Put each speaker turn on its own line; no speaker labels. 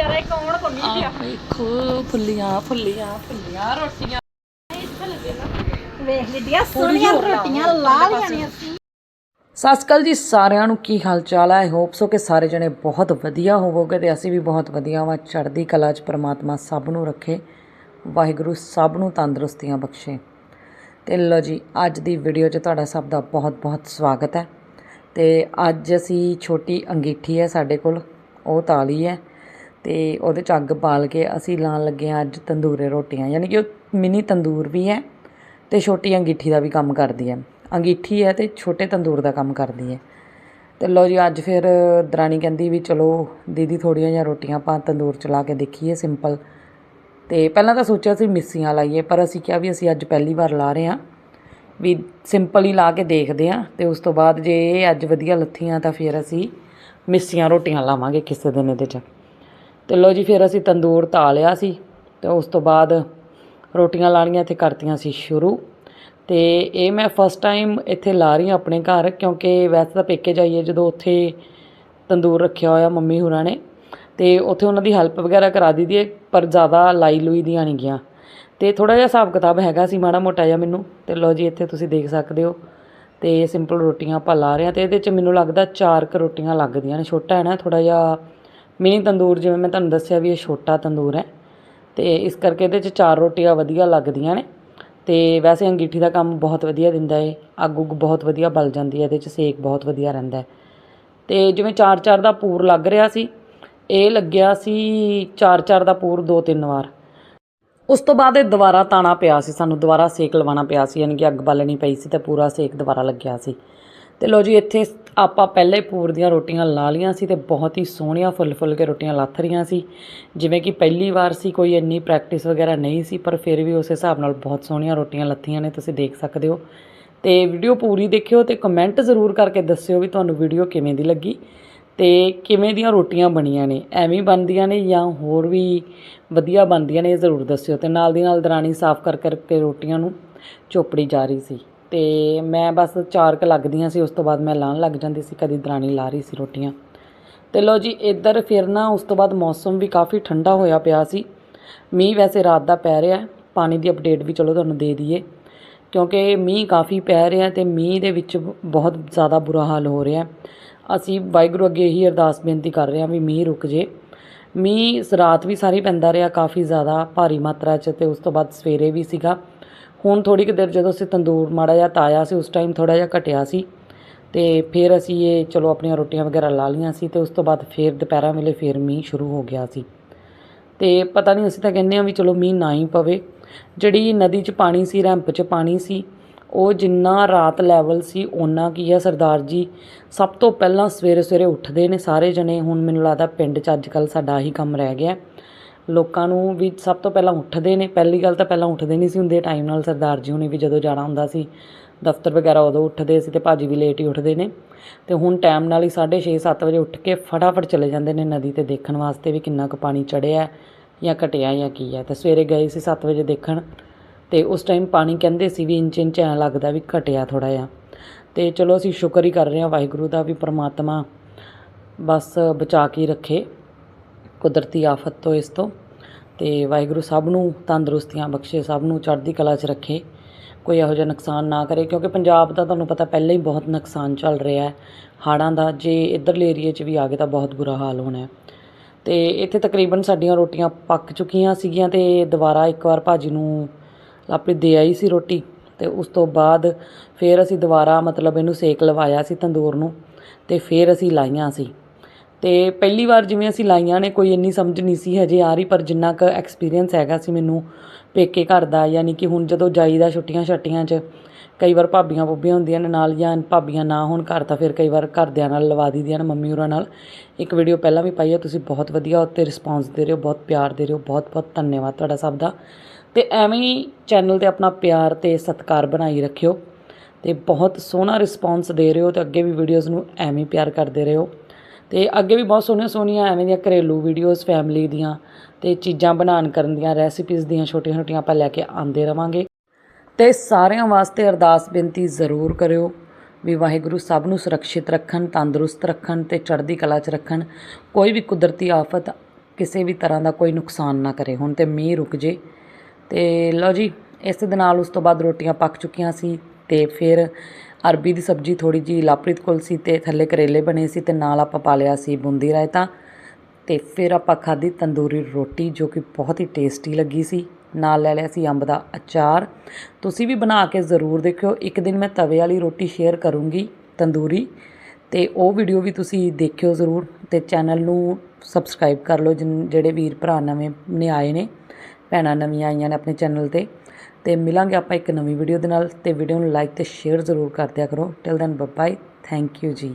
ਜਰਾ ਇੱਕ ਆਉਣ ਕੋ ਨਹੀਂ ਪਿਆ।
ਵੇਖੋ ਫੁੱਲੀਆਂ ਫੁੱਲੀਆਂ ਫੁੱਲੀਆਂ ਰੋਟੀਆਂ।
ਵੇਖ ਲਿਆ ਸੋਹਣੀਆਂ ਰੋਟੀਆਂ ਲਾ ਲੀਆਂ ਨੇ ਅਸੀਂ
ਸਤਿ ਸ਼੍ਰੀ ਅਕਾਲ ਜੀ ਸਾਰਿਆਂ ਨੂੰ ਕੀ ਹਾਲ ਚਾਲ ਹੈ ਹੋਪ ਸੋ ਕਿ ਸਾਰੇ ਜਣੇ ਬਹੁਤ ਵਧੀਆ ਹੋਵੋਗੇ ਤੇ ਅਸੀਂ ਵੀ ਬਹੁਤ ਵਧੀਆ ਵਾਂ। ਚੜ੍ਹਦੀ ਕਲਾ 'ਚ ਪ੍ਰਮਾਤਮਾ ਸਭ ਨੂੰ ਰੱਖੇ ਵਾਹਿਗੁਰੂ ਸਭ ਨੂੰ ਤੰਦਰੁਸਤੀਆਂ ਬਖਸ਼ੇ। ਤੇ ਲੋ ਜੀ ਅੱਜ ਦੀ ਵੀਡੀਓ 'ਚ ਤੁਹਾਡਾ ਸਭ ਦਾ ਬਹੁਤ-ਬਹੁਤ ਸਵਾਗਤ ਹੈ। ਤੇ ਅੱਜ ਅਸੀਂ ਛੋਟੀ ਅੰਗੀਠੀ ਹੈ ਸਾਡੇ ਕੋਲ ਉਹ ਤਾਲੀ ਹੈ। ਅਤੇ ਉਹਦੇ 'ਚ ਅੱਗ ਬਾਲ ਕੇ ਅਸੀਂ ਲਾਉਣ ਲੱਗੇ ਹਾਂ ਅੱਜ ਤੰਦੂਰੇ ਰੋਟੀਆਂ, ਯਾਨੀ ਕਿ ਉਹ ਮਿੰਨੀ ਤੰਦੂਰ ਵੀ ਹੈ ਅਤੇ ਛੋਟੀ ਅੰਗੀਠੀ ਦਾ ਵੀ ਕੰਮ ਕਰਦੀ ਹੈ। ਅੰਗੀਠੀ ਹੈ ਅਤੇ ਛੋਟੇ ਤੰਦੂਰ ਦਾ ਕੰਮ ਕਰਦੀ ਹੈ। ਅਤੇ ਲਓ ਜੀ, ਅੱਜ ਫਿਰ ਦਰਾਣੀ ਕਹਿੰਦੀ ਵੀ ਚਲੋ ਦੀਦੀ ਥੋੜ੍ਹੀਆਂ ਜਿਹੀਆਂ ਰੋਟੀਆਂ ਆਪਾਂ ਤੰਦੂਰ ਚ ਲਾ ਕੇ ਦੇਖੀਏ ਸਿੰਪਲ ਅਤੇ ਪਹਿਲਾਂ ਤਾਂ ਸੋਚਿਆ ਸੀ ਮਿੱਸੀਆਂ ਲਾਈਏ, ਪਰ ਅਸੀਂ ਕਿਹਾ ਵੀ ਅਸੀਂ ਅੱਜ ਪਹਿਲੀ ਵਾਰ ਲਾ ਰਹੇ ਹਾਂ। ਵੀ ਸਿੰਪਲ ਹੀ ਲਾ ਕੇ ਦੇਖਦੇ ਹਾਂ ਅਤੇ ਉਸ ਤੋਂ ਬਾਅਦ ਜੇ ਇਹ ਅੱਜ ਵਧੀਆ ਲੱਥੀਆਂ ਤਾਂ ਫਿਰ ਅਸੀਂ ਮਿੱਸੀਆਂ ਰੋਟੀਆਂ ਲਾਵਾਂਗੇ ਕਿਸੇ ਦਿਨ ਇਹਦੇ 'ਚ। ਤੇ ਲੋ ਜੀ, ਫਿਰ ਅਸੀਂ ਤੰਦੂਰ ਤਾ ਲਿਆ ਸੀ ਤੇ ਉਸ ਤੋਂ ਬਾਅਦ ਰੋਟੀਆਂ ਲਾਣੀਆਂ ਇੱਥੇ ਕਰਤੀਆਂ ਸੀ ਸ਼ੁਰੂ। ਤੇ ਇਹ ਮੈਂ ਫਸਟ ਟਾਈਮ ਇੱਥੇ ਲਾ ਰਹੀ ਹਾਂ ਆਪਣੇ ਘਰ, ਕਿਉਂਕਿ ਵੈਸੇ ਤਾਂ ਪੇਕੇ ਜਾਈਏ, ਜਦੋਂ ਉੱਥੇ ਤੰਦੂਰ ਰੱਖਿਆ ਹੋਇਆ ਮੰਮੀ ਹੋਰਾਂ ਨੇ। ਤੇ ਉੱਥੇ ਉਹਨਾਂ ਦੀ ਹੈਲਪ ਵਗੈਰਾ ਕਰਾ ਦਿੱਦੀ ਹੈ, ਪਰ ਜ਼ਿਆਦਾ ਲਾਈ ਲੂਈ ਦੀਆਂ ਨਹੀਂ ਗਿਆ ਤੇ ਥੋੜਾ ਜਿਹਾ ਹਿਸਾਬ ਕਿਤਾਬ ਹੈਗਾ ਸੀ, ਮਾੜਾ ਮੋਟਾ ਜਿਹਾ ਮੈਨੂੰ। ਤੇ ਲੋ ਜੀ, ਇੱਥੇ ਤੁਸੀਂ ਦੇਖ ਸਕਦੇ ਹੋ। ਤੇ ਸਿੰਪਲ ਰੋਟੀਆਂ ਆਪਾਂ ਲਾ ਰਹੇ ਹਾਂ ਤੇ ਇਹਦੇ 'ਚ ਮੈਨੂੰ ਲੱਗਦਾ ਚਾਰ ਕ ਰੋਟੀਆਂ ਲੱਗਦੀਆਂ ਨੇ, ਛੋਟਾ ਹੈ ਨਾ ਥੋੜਾ ਜਿਹਾ ਮਿਨੀ ਤੰਦੂਰ ਜਿਵੇਂ ਮੈਂ ਤੁਹਾਨੂੰ ਦੱਸਿਆ ਵੀ ਇਹ ਛੋਟਾ ਤੰਦੂਰ ਹੈ ਤੇ ਇਸ ਕਰਕੇ ਇਹਦੇ 'ਚ ਚਾਰ ਰੋਟੀਆਂ ਵਧੀਆ ਲੱਗਦੀਆਂ ਨੇ ਤੇ ਵੈਸੇ ਅੰਗੀਠੀ ਦਾ ਕੰਮ ਬਹੁਤ ਵਧੀਆ ਦਿੰਦਾ ਏ, ਅੱਗ ਉੱਗ ਬਹੁਤ ਵਧੀਆ ਬਲ ਜਾਂਦੀ ਹੈ, ਇਹਦੇ 'ਚ ਸੇਕ ਬਹੁਤ ਵਧੀਆ ਰਹਿੰਦਾ ਹੈ। ਤੇ ਜਿਵੇਂ ਚਾਰ ਚਾਰ ਦਾ ਪੂਰ ਲੱਗ ਰਿਹਾ ਸੀ, ਇਹ ਲੱਗਿਆ ਸੀ ਚਾਰ ਚਾਰ ਦਾ ਪੂਰ ਦੋ ਤਿੰਨ ਵਾਰ। ਉਸ ਤੋਂ ਬਾਅਦ ਇਹ ਦੁਬਾਰਾ ਤਾਣਾ ਪਿਆ ਸੀ, ਸਾਨੂੰ ਦੁਬਾਰਾ ਸੇਕ ਲਵਾਉਣਾ ਪਿਆ ਸੀ, ਯਾਨੀ ਕਿ ਅੱਗ ਬਾਲਣੀ ਪਈ ਸੀ ਤੇ ਪੂਰਾ ਸੇਕ ਦੁਬਾਰਾ ਲੱਗਿਆ ਸੀ। ਤੇ ਲੋ ਜੀ, ਇੱਥੇ ਆਪਾਂ ਪਹਿਲੇ ਪੂਰ ਦੀਆਂ ਰੋਟੀਆਂ ਲਾ ਲੀਆਂ ਸੀ ਤੇ ਬਹੁਤ ਹੀ ਸੋਹਣੀਆਂ ਫੁੱਲ ਫੁੱਲ ਕੇ ਰੋਟੀਆਂ ਲੱਥ ਰਹੀਆਂ ਸੀ। ਜਿਵੇਂ ਕਿ ਪਹਿਲੀ ਵਾਰ ਸੀ ਕੋਈ ਇੰਨੀ ਪ੍ਰੈਕਟਿਸ ਵਗੈਰਾ ਨਹੀਂ ਸੀ, ਪਰ ਫਿਰ ਵੀ ਉਸ ਹਿਸਾਬ ਨਾਲ ਬਹੁਤ ਸੋਹਣੀਆਂ ਰੋਟੀਆਂ ਲੱਥੀਆਂ ਨੇ, ਤੁਸੀਂ ਦੇਖ ਸਕਦੇ ਹੋ। ਤੇ ਵੀਡੀਓ ਪੂਰੀ ਦੇਖਿਓ ਤੇ ਕਮੈਂਟ ਜ਼ਰੂਰ ਕਰਕੇ ਦੱਸਿਓ ਵੀ ਤੁਹਾਨੂੰ ਵੀਡੀਓ ਕਿਵੇਂ ਦੀ ਲੱਗੀ ਤੇ ਕਿਵੇਂ ਦੀਆਂ ਰੋਟੀਆਂ ਬਣੀਆਂ ਨੇ। ਐਵੇਂ ਬਣਦੀਆਂ ਨੇ ਜਾਂ ਹੋਰ ਵੀ ਵਧੀਆ ਬਣਦੀਆਂ ਨੇ ਇਹ ਜ਼ਰੂਰ ਦੱਸਿਓ ਤੇ ਨਾਲ ਦੀ ਨਾਲ ਦਰਾਣੀ ਸਾਫ਼ ਕਰ ਕਰਕੇ ਰੋਟੀਆਂ ਨੂੰ ਚੋਪੜੀ ਜਾ ਰਹੀ ਸੀ। ਅਤੇ ਮੈਂ ਬਸ ਚਾਰ ਕ ਲੱਗਦੀਆਂ ਸੀ, ਉਸ ਤੋਂ ਬਾਅਦ ਮੈਂ ਲਾਣ ਲੱਗ ਜਾਂਦੀ ਸੀ, ਕਦੀ ਦਰਾਣੀ ਲਾ ਰਹੀ ਸੀ ਰੋਟੀਆਂ। ਤੇ ਲਓ ਜੀ, ਇੱਧਰ ਫਿਰ ਨਾ ਉਸ ਤੋਂ ਬਾਅਦ ਮੌਸਮ ਵੀ ਕਾਫੀ ਠੰਡਾ ਹੋਇਆ ਪਿਆ ਸੀ। ਮੀਂਹ ਵੈਸੇ ਰਾਤ ਦਾ ਪੈ ਰਿਹਾ, ਪਾਣੀ ਦੀ ਅਪਡੇਟ ਵੀ ਚਲੋ ਤੁਹਾਨੂੰ ਦੇ ਦਈਏ। ਕਿਉਂਕਿ ਮੀਂਹ ਕਾਫੀ ਪੈ ਰਿਹਾ ਅਤੇ ਮੀਂਹ ਦੇ ਵਿੱਚ ਬਹੁਤ ਜ਼ਿਆਦਾ ਬੁਰਾ ਹਾਲ ਹੋ ਰਿਹਾ। ਅਸੀਂ ਵਾਹਿਗੁਰੂ ਅੱਗੇ ਇਹੀ ਅਰਦਾਸ ਬੇਨਤੀ ਕਰ ਰਹੇ ਹਾਂ ਵੀ ਮੀਂਹ ਰੁਕ ਜੇ। ਮੀਂਹ ਰਾਤ ਵੀ ਸਾਰੀ ਪੈਂਦਾ ਰਿਹਾ, ਕਾਫੀ ਜ਼ਿਆਦਾ ਭਾਰੀ ਮਾਤਰਾ 'ਚ ਅਤੇ ਉਸ ਤੋਂ ਬਾਅਦ ਸਵੇਰੇ ਵੀ ਸੀਗਾ। ਹੁਣ ਥੋੜੀ ਕੁ ਦੇਰ ਜਦੋਂ ਅਸੀਂ ਤੰਦੂਰ ਮਾੜਾ ਜਿਹਾ ਤਾਇਆ ਸੀ, ਉਸ ਟਾਈਮ ਥੋੜਾ ਜਿਹਾ ਘਟਿਆ ਸੀ ਤੇ ਫਿਰ ਅਸੀਂ ਇਹ ਚਲੋ ਆਪਣੀਆਂ ਰੋਟੀਆਂ ਵਗੈਰਾ ਲਾ ਲਈਆਂ ਸੀ ਤੇ ਉਸ ਤੋਂ ਬਾਅਦ ਫਿਰ ਦੁਪਹਿਰਾਂ ਵੇਲੇ ਫਿਰ ਮੀਂਹ ਸ਼ੁਰੂ ਹੋ ਗਿਆ ਸੀ। ਤੇ ਪਤਾ ਨਹੀਂ ਅਸੀਂ ਤਾਂ ਕਹਿੰਦੇ ਆ ਵੀ ਚਲੋ ਮੀਂਹ ਨਾ ਹੀ ਪਵੇ। ਜਿਹੜੀ ਨਦੀ 'ਚ ਪਾਣੀ ਸੀ, ਰੈਂਪ 'ਚ ਪਾਣੀ ਸੀ, ਉਹ ਜਿੰਨਾ ਰਾਤ ਲੈਵਲ ਸੀ, ਓਨਾ ਕੀ ਹੈ ਸਰਦਾਰ ਜੀ? ਸਭ ਤੋਂ ਪਹਿਲਾਂ ਸਵੇਰੇ ਸਵੇਰੇ ਉੱਠਦੇ ਨੇ ਸਾਰੇ ਜਣੇ। ਹੁਣ ਮੈਨੂੰ ਲੱਗਦਾ ਪਿੰਡ 'ਚ ਅੱਜ ਕੱਲ ਸਾਡਾ ਆਹੀ ਕੰਮ ਰਹਿ ਗਿਆ। ਲੋਕਾਂ ਨੂੰ ਵੀ ਸਭ ਤੋਂ ਪਹਿਲਾਂ ਉੱਠਦੇ ਨੇ। ਪਹਿਲੀ ਗੱਲ ਤਾਂ ਪਹਿਲਾਂ ਉੱਠਦੇ ਨਹੀਂ ਸੀ ਹੁੰਦੇ। ਟਾਈਮ ਨਾਲ ਸਰਦਾਰ ਜੀ ਹੁਣੇ ਵੀ ਜਦੋਂ ਜਾਣਾ ਹੁੰਦਾ ਸੀ, ਦਫ਼ਤਰ ਵਗੈਰਾ ਉਦੋਂ ਉੱਠਦੇ ਸੀ ਤੇ ਭਾਜੀ ਵੀ ਲੇਟ ਹੀ ਉੱਠਦੇ ਨੇ। ਅਤੇ ਹੁਣ ਟਾਈਮ ਨਾਲ ਹੀ 6:30 7 ਵਜੇ ਉੱਠ ਕੇ ਫਟਾਫਟ ਚਲੇ ਜਾਂਦੇ ਨੇ ਨਦੀ ਤੇ ਦੇਖਣ ਵਾਸਤੇ ਵੀ ਕਿੰਨਾ ਕੁ ਪਾਣੀ ਚੜਿਆ ਜਾਂ ਘਟਿਆ ਜਾਂ ਕੀ ਹੈ। ਅਤੇ ਸਵੇਰੇ ਗਏ ਸੀ ਸੱਤ ਵਜੇ ਦੇਖਣ ਅਤੇ ਉਸ ਟਾਈਮ ਪਾਣੀ ਕਹਿੰਦੇ ਸੀ ਵੀ ਇੰਚ ਇੰਚ ਐਂ ਲੱਗਦਾ ਵੀ ਘਟਿਆ ਥੋੜ੍ਹਾ ਜਿਹਾ। ਅਤੇ ਚਲੋ ਅਸੀਂ ਸ਼ੁਕਰ ਹੀ ਕਰ ਰਹੇ ਹਾਂ ਵਾਹਿਗੁਰੂ ਦਾ ਵੀ ਪਰਮਾਤਮਾ ਬਸ ਬਚਾ ਕੇ ਰੱਖੇ। ਕੁਦਰਤੀ ਆਫਤ ਤੋਂ ਇਸ ਤੋਂ। ਤੇ ਵਾਹਿਗੁਰੂ ਸਭ ਨੂੰ ਤੰਦਰੁਸਤੀਆਂ ਬਖਸ਼ੇ, ਸਭ ਨੂੰ ਚੜ੍ਹਦੀ ਕਲਾ 'ਚ ਰੱਖੇ। ਕੋਈ ਇਹੋ ਜਿਹਾ ਨੁਕਸਾਨ ਨਾ ਕਰੇ, ਕਿਉਂਕਿ ਪੰਜਾਬ ਦਾ ਤੁਹਾਨੂੰ ਪਤਾ ਪਹਿਲਾਂ ਹੀ ਬਹੁਤ ਨੁਕਸਾਨ ਚੱਲ ਰਿਹਾ ਹੈ। ਹੜ੍ਹਾਂ ਦਾ, ਜੇ ਇੱਧਰਲੇ ਏਰੀਏ 'ਚ ਵੀ ਆ ਗਏ ਤਾਂ ਬਹੁਤ ਬੁਰਾ ਹਾਲ ਹੋਣਾ ਹੈ। ਤੇ ਇੱਥੇ ਤਕਰੀਬਨ ਸਾਡੀਆਂ ਰੋਟੀਆਂ ਪੱਕ ਚੁੱਕੀਆਂ ਸੀਗੀਆਂ ਤੇ ਦੁਬਾਰਾ ਇੱਕ ਵਾਰ ਭਾਜੀ ਨੂੰ ਆਪਣੀ ਦੇ ਆਈ ਸੀ ਰੋਟੀ ਤੇ ਉਸ ਤੋਂ ਬਾਅਦ ਫਿਰ ਅਸੀਂ ਦੁਬਾਰਾ ਮਤਲਬ ਇਹਨੂੰ ਸੇਕ ਲਵਾਇਆ ਸੀ ਤੰਦੂਰ ਨੂੰ ਤੇ ਫਿਰ ਅਸੀਂ ਲਾਈਆਂ ਸੀ। ਅਤੇ ਪਹਿਲੀ ਵਾਰ ਜਿਵੇਂ ਅਸੀਂ ਲਾਈਆਂ ਨੇ, ਕੋਈ ਇੰਨੀ ਸਮਝ ਨਹੀਂ ਸੀ ਹਜੇ ਆ ਰਹੀ, ਪਰ ਜਿੰਨਾ ਕੁ ਐਕਸਪੀਰੀਅੰਸ ਹੈਗਾ ਸੀ ਮੈਨੂੰ ਪੇਕੇ ਘਰ ਦਾ, ਯਾਨੀ ਕਿ ਹੁਣ ਜਦੋਂ ਜਾਈਦਾ ਛੁੱਟੀਆਂ ਛੱਟੀਆਂ 'ਚ, ਕਈ ਵਾਰ ਭਾਬੀਆਂ ਭੁੱਬੀਆਂ ਹੁੰਦੀਆਂ ਨੇ ਨਾਲ ਜਾਂ ਭਾਬੀਆਂ ਨਾ ਹੋਣ ਘਰ, ਤਾਂ ਫਿਰ ਕਈ ਵਾਰ ਘਰਦਿਆਂ ਨਾਲ ਲਵਾ ਦੀਦੀਆਂ ਨੇ ਮੰਮੀ ਹੋਰਾਂ ਨਾਲ। ਇੱਕ ਵੀਡੀਓ ਪਹਿਲਾਂ ਵੀ ਪਾਈ ਹੈ ਤੁਸੀਂ ਬਹੁਤ ਵਧੀਆ ਉੱਤੇ ਰਿਸਪੌਂਸ ਦੇ ਰਹੇ ਹੋ, ਬਹੁਤ ਪਿਆਰ ਦੇ ਰਹੇ ਹੋ, ਬਹੁਤ ਬਹੁਤ ਧੰਨਵਾਦ ਤੁਹਾਡਾ ਸਭ ਦਾ। ਤੇ ਐਵੇਂ ਹੀ ਚੈਨਲ ਤੇ ਆਪਣਾ ਪਿਆਰ ਤੇ ਸਤਿਕਾਰ ਬਣਾਈ ਰੱਖਿਓ ਤੇ ਬਹੁਤ ਸੋਹਣਾ ਰਿਸਪੌਂਸ ਦੇ ਰਹੇ ਹੋ ਤੇ ਅੱਗੇ ਵੀ ਵੀਡੀਓਜ਼ ਨੂੰ ਐਵੇਂ ਹੀ ਪਿਆਰ ਕਰਦੇ ਰਹੋ। ਅਤੇ ਅੱਗੇ ਵੀ ਬਹੁਤ ਸੋਹਣੀਆਂ ਸੋਹਣੀਆਂ ਐਵੇਂ ਦੀਆਂ ਘਰੇਲੂ ਵੀਡੀਓਜ਼ ਫੈਮਲੀ ਦੀਆਂ ਅਤੇ ਚੀਜ਼ਾਂ ਬਣਾਉਣ ਕਰਨ ਦੀਆਂ ਰੈਸਿਪੀਜ਼ ਦੀਆਂ, ਛੋਟੀਆਂ ਛੋਟੀਆਂ ਆਪਾਂ ਲੈ ਕੇ ਆਉਂਦੇ ਰਵਾਂਗੇ। ਅਤੇ ਸਾਰਿਆਂ ਵਾਸਤੇ ਅਰਦਾਸ ਬੇਨਤੀ ਜ਼ਰੂਰ ਕਰਿਓ ਵੀ ਵਾਹਿਗੁਰੂ ਸਭ ਨੂੰ ਸੁਰੱਖਿਅਤ ਰੱਖਣ, ਤੰਦਰੁਸਤ ਰੱਖਣ ਤੇ ਚੜ੍ਹਦੀ ਕਲਾ 'ਚ ਰੱਖਣ। ਕੋਈ ਵੀ ਕੁਦਰਤੀ ਆਫਤ ਕਿਸੇ ਵੀ ਤਰ੍ਹਾਂ ਦਾ ਕੋਈ ਨੁਕਸਾਨ ਨਾ ਕਰੇ। ਹੁਣ ਤੇ ਮੀਂਹ ਰੁਕ ਜੇ ਤੇ ਲਓ ਜੀ, ਇਸ ਦੇ ਨਾਲ ਉਸ ਤੋਂ ਬਾਅਦ ਰੋਟੀਆਂ ਪੱਕ ਚੁੱਕੀਆਂ ਸੀ। ਅਤੇ ਫਿਰ ਅਰਬੀ ਦੀ ਸਬਜ਼ੀ ਥੋੜ੍ਹੀ ਜਿਹੀ ਲਾਪ੍ਰਿਤ ਕੋਲ ਸੀ ਅਤੇ ਥੱਲੇ ਕਰੇਲੇ ਬਣੇ ਸੀ ਅਤੇ ਨਾਲ ਆਪਾਂ ਪਾ ਲਿਆ ਸੀ ਬੂੰਦੀ ਰਾਇਤਾ ਅਤੇ ਫਿਰ ਆਪਾਂ ਖਾਧੀ ਤੰਦੂਰੀ ਰੋਟੀ ਜੋ ਕਿ ਬਹੁਤ ਹੀ ਟੇਸਟੀ ਲੱਗੀ ਸੀ। ਨਾਲ ਲੈ ਲਿਆ ਸੀ ਅੰਬ ਦਾ ਅਚਾਰ। ਤੁਸੀਂ ਵੀ ਬਣਾ ਕੇ ਜ਼ਰੂਰ ਦੇਖਿਓ। ਇੱਕ ਦਿਨ ਮੈਂ ਤਵੇ ਵਾਲੀ ਰੋਟੀ ਸ਼ੇਅਰ ਕਰੂੰਗੀ ਤੰਦੂਰੀ ਤੇ ਉਹ ਵੀਡੀਓ ਵੀ ਤੁਸੀਂ ਦੇਖਿਓ ਜ਼ਰੂਰ ਤੇ ਚੈਨਲ ਨੂੰ ਸਬਸਕ੍ਰਾਈਬ ਕਰ ਲਓ ਜਿਨ- ਜਿਹੜੇ ਵੀਰ ਭਰਾ ਨਵੇਂ ਨੇ, ਆਏ ਨੇ। ਭੈਣਾਂ ਨਵੀਆਂ ਆਈਆਂ ਨੇ ਆਪਣੇ ਚੈਨਲ ਤੇ। ਤੇ ਮਿਲਾਂਗੇ ਆਪਾਂ ਇੱਕ ਨਵੀਂ ਵੀਡੀਓ ਦੇ ਨਾਲ ਤੇ ਵੀਡੀਓ ਨੂੰ ਲਾਈਕ ਤੇ ਸ਼ੇਅਰ ਜ਼ਰੂਰ ਕਰ ਦਿਆ ਕਰੋ। Till then bye thank you ji.